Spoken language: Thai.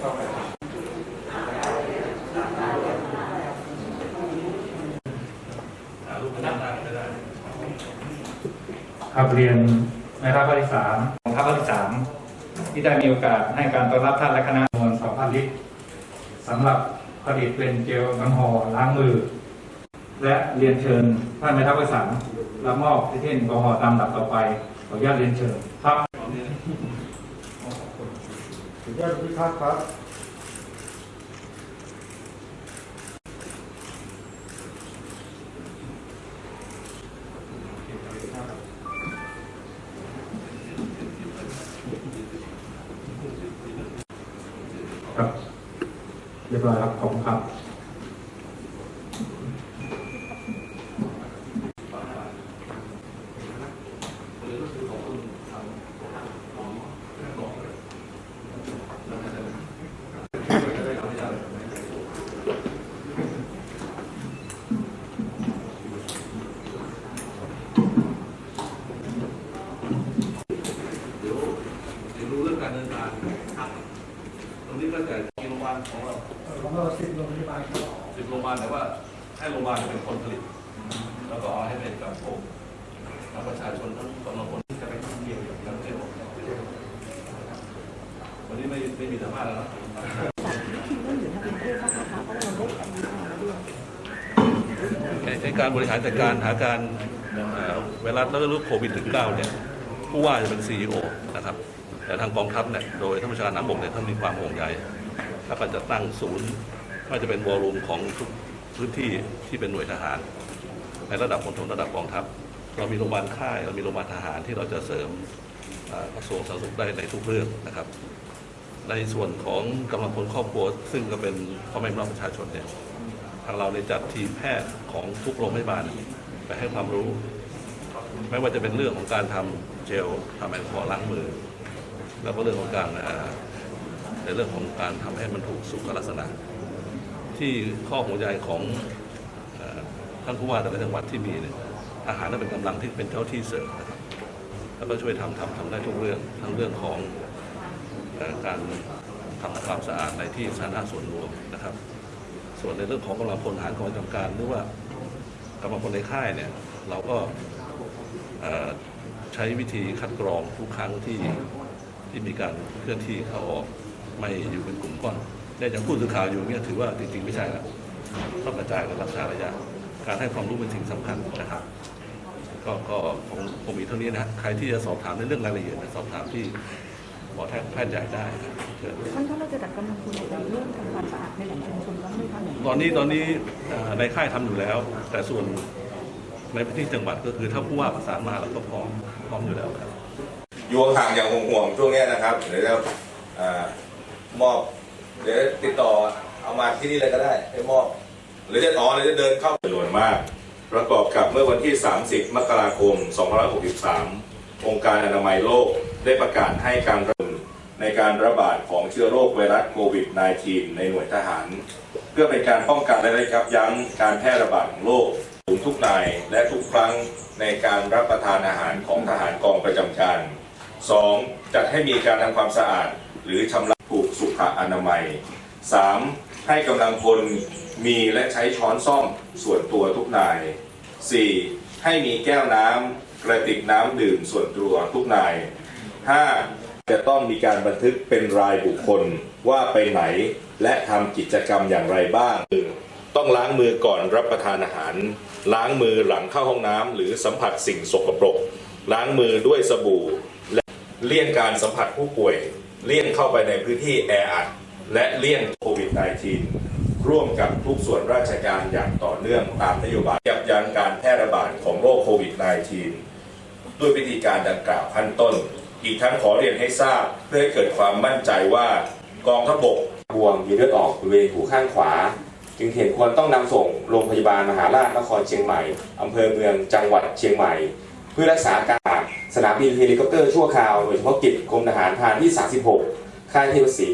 ครับเรียนในภาคภาคที่สามของทัคภาคที่สามที่ได้มีโอกาสให้การต้อนรับท่านและคณะมวลสองพันลิตรสำหรับผลิตเป็นเจลแอลกอฮอล์ล้างมือ และเรียนเชิญท่านในทัพภาคสามรับมอบที่เท่นแอลกอฮอล์ตามลำดับต่อไปขออนุญาตเรียนเชิญครับ สุดยอดพิทักษ์ครับครับ เรียบร้อยครับ ขอบคุณครับ เดี๋ยวเดี๋ยวรู้เรื่องการเดินทางครับตรง นี้ก็จะมีโรงพยาบาลของเราของเราสิบโรงพยาบาลครับสิบโรงพยาบาลแต่ว่าให้โรงพยาบาลเป็นคนผลิต แล้วก็เอาให้เป็นกับพวกนักประชาชนทั้งกำลังคนที่จะไปท่องเที่ยวอย่างเที่ยววันนี้ไม่ไม่มีสัมาษณ์แล้วนะการรมาแล้วด้วยในการบริหารจัดการหาการเอ่อไวรัสแล้วก็โคโควิด -19 เนี่ยผู้ว่าจะเป็นซีอนะครับ แต่ทางกองทัพเนี่ยโดยท่านผู้ชาการน้ำบกเนี่ยท่านมีความห่วงใยถ้าก็จะตั้งศูนย์ไม่ว่าจะเป็นวอลลุ่มของทุกพื้นที่ที่เป็นหน่วยทหาร ในระดับมณฑลระดับกองทัพ เรามีโรงพยาบาลค่ายเรามีโรงพยาบาลทหารที่เราจะเสริมกระทรวงสาธารณสุขได้ในทุกเรื่องนะครับ ในส่วนของกำลังพลครอบครัวซึ่งก็เป็นพ่อแม่พี่น้องประชาชนเนี่ยทางเราได้จัดทีมแพทย์ของทุกโรงพยาบาลไปให้ความรู้ ไม่ว่าจะเป็นเรื่องของการทำเจลทำแอลกอฮอล์ล้างมือ แล้วก็เรื่องของการในเรื่องของการทำให้มันถูกสุขลักษณะ ที่ข้อห่วใยของอท่านผู้ว่าแต่ละจังหวัดที่มีเนี่ยอาหารนั้นเป็นกำลังที่เป็นเจ้าที่เสริมนะครับแล้วก็ช่วยทำทำทำได้ทุกเรื่องทั้งเรื่องของอการทำความสะอาดในที่สาธารณะส่วนรวมนะครับ ส่วนในเรื่องของกำลังพลทหารกองประจำการหรือว่ากำลังพลในค่ายเนี่ยเราก็ใช้วิธีคัดกรองทุกครั้งที่ ที่มีการเคลื่อนที่เข้าออกไม่อยู่เป็นกลุ่มก้อนเนี่ยอย่างผู้สื่อข่าวอยู่เนี่ยถือว่าจริงๆไม่ใช่แล้วต้องกระจายกันรักษาระยะ การให้ความรู้เป็นสิ่งสำคัญนะครับก็ก็คงคงมีเท่านี้นะใครที่จะสอบถามในเรื่องรายละเอียดเนี่ยสอบถามที่หมอแพทย์แพทย์ใหญ่ได้ครับเชิญท่านถ้าเราจะจัดกำลังพลในเรื่องทำความสะอาดในแหล่งชุมชนบ้างไหมคะตอนนี้ตอนนี้เอ่อในค่ายทำอยู่แล้ว แต่ส่วนในพื้นที่จังหวัดก็คือถ้าผู้ว่าประสานมาเราก็พร้อมพร้อมอยู่แล้วครับ อยู่ห่างอย่างห่วงๆช่วงนี้นะครับเดี๋ยวจะมอบเดี๋ยวติดต่อเอามาที่นี่เลยก็ได้ให้มอบหรือจะต่อหรือจะเดินเข้าจำนวนมาก ประกอบกับเมื่อวันที่ 30 มกราคม 2563 องค์การอนามัยโลกได้ประกาศให้การระในการระบาดของเชื้อโรคไวรัสโควิด -19 ในหน่วยทหาร เพื่อเป็นการป้องกันและระยับยั้งการแพร่ระบาดของโรคถึงทุกนายและทุกครั้งในการรับประทานอาหารของทหารกองประจำการ 2. จัดให้มีการทำความสะอาด หรือชำระถูกสุขอนามัย 3. ให้กำลังพลมีและใช้ช้อนซ่อมส่วนตัวทุกนาย 4. ให้มีแก้วน้ำกระติกน้ำดื่มส่วนตัวทุกนาย 5. จะต้องมีการบันทึกเป็นรายบุคคลว่าไปไหน และทำกิจกรรมอย่างไรบ้าง ต้องล้างมือก่อนรับประทานอาหาร ล้างมือหลังเข้าห้องน้ำหรือสัมผัสสิ่งสกปรก ล้างมือด้วยสบู่ เลี่ยงการสัมผัสผู้ป่วย เลี่ยงเข้าไปในพื้นที่แออัด และเลี่ยงโควิด -19 ร่วมกับทุกส่วนราชการอย่างต่อเนื่องตามนโยบายยับยั้งการแพร่ระบาดของโรคโควิด -19 ด้วยวิธีการดังกล่าวขั้นต้น อีกทั้งขอเรียนให้ทราบเพื่อให้เกิดความมั่นใจว่ากองทัพบกบวมมีเลือดออกบริเวณหูข้างขวา จึงเห็นควรต้องนำส่งโรงพยาบาลมหาราชนครเชียงใหม่อำเภอเมืองจังหวัดเชียงใหม่ พื่อรักษาการสนามบินเฮลิคอปเตอร์ชั่วคราวโดยเฉพาะกิจกรมทหารพรานที่ 36 ค่ายเทพศรี